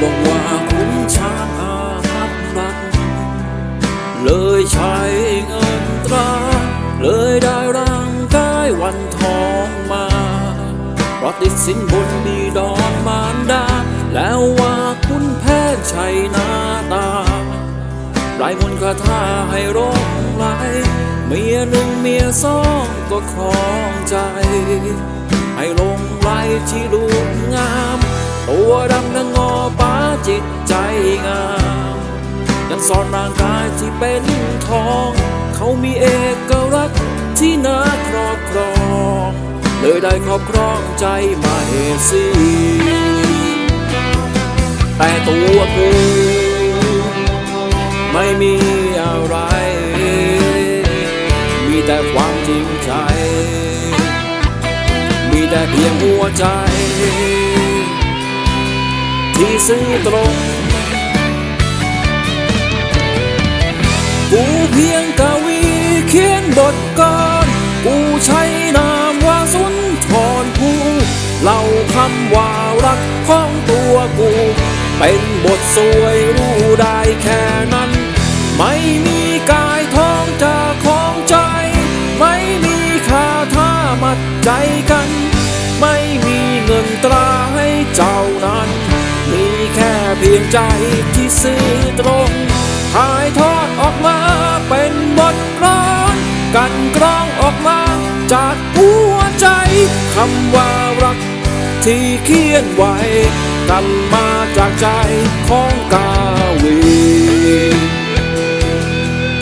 บอกว่าคุณช้างอาภัพรักเลยใช้เงินตรา เลยได้ร่างกายวันทองมาเพราะติดสินบนมีดอนมารดา แล้วว่าคุณแพ้ใช้หน้าตาไรมนต์คาถาให้ร้องไหลเมียหนึ่งเมียสองก็ครองใจ ให้ลงไหลที่ลูกงาม ตัวดำนังงอป้าจิตใจงามยังสอนร่างกายที่เป็นทอง เขามีเอกลักษณ์ที่น่าครอบครองเลยได้ครอบครองใจมาเหสีแต่ตัวกูไม่มีอะไร มีแต่ความจริงใจ มีแต่เพียงหัวใจ ที่ซื่อตรงกูเพียงกวีเขียนบทกรกูใช้นามว่าสุนทรภูเล่าคำว่ารักของตัวกู เป็นบทสวยรู้ได้แค่นั้น ไม่มีกายท้องจากของใจ ไม่มีคาท่ามัดใจกัน ค่เพียงใจที่ซื่อตรงถ่ายทอดออกมาเป็นบทกลอนกันกรองออกมาจากหัวใจคำว่ารักที่เขียนไว้กันมาจากใจของกาวี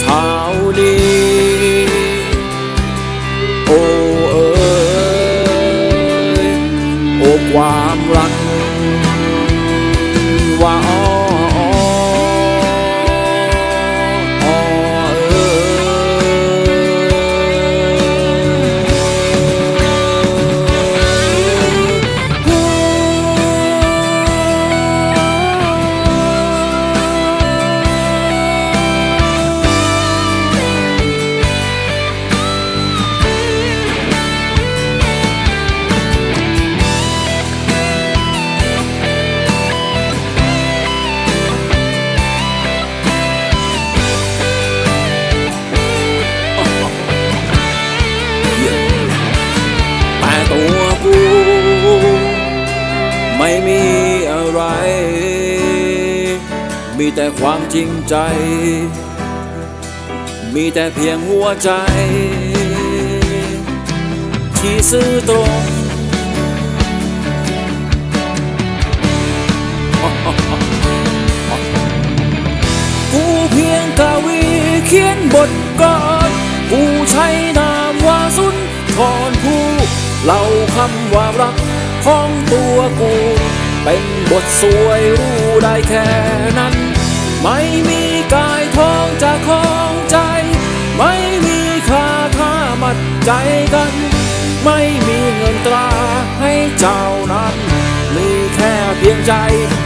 เท่านี้โอ้เอ๋ยโอ้ความรัก ว่ มีแต่ความจริงใจ มีแต่เพียงหัวใจ ที่ซื่อตรงกูเพียงกวีเขียนบทกลอนกูใช้นามว่าสุนทรภูเล่าคำว่ารักของตัวกู เป็นบทสวยรู้ได้แค่นั้น ไม่มีกายทองจากของใจ ไม่มีคาถามัดใจกัน ไม่มีเงินตราให้เจ้านั้น มีแค่เพียงใจ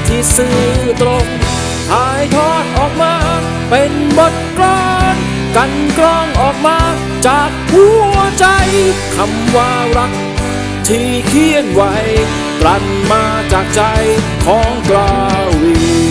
ที่ซื่อตรงถ่ายทอดออกมาเป็นบทกลอนกันกรองออกมาจากหัวใจคำว่ารักที่เขียนไว้ รันมาจากใจของกลาวี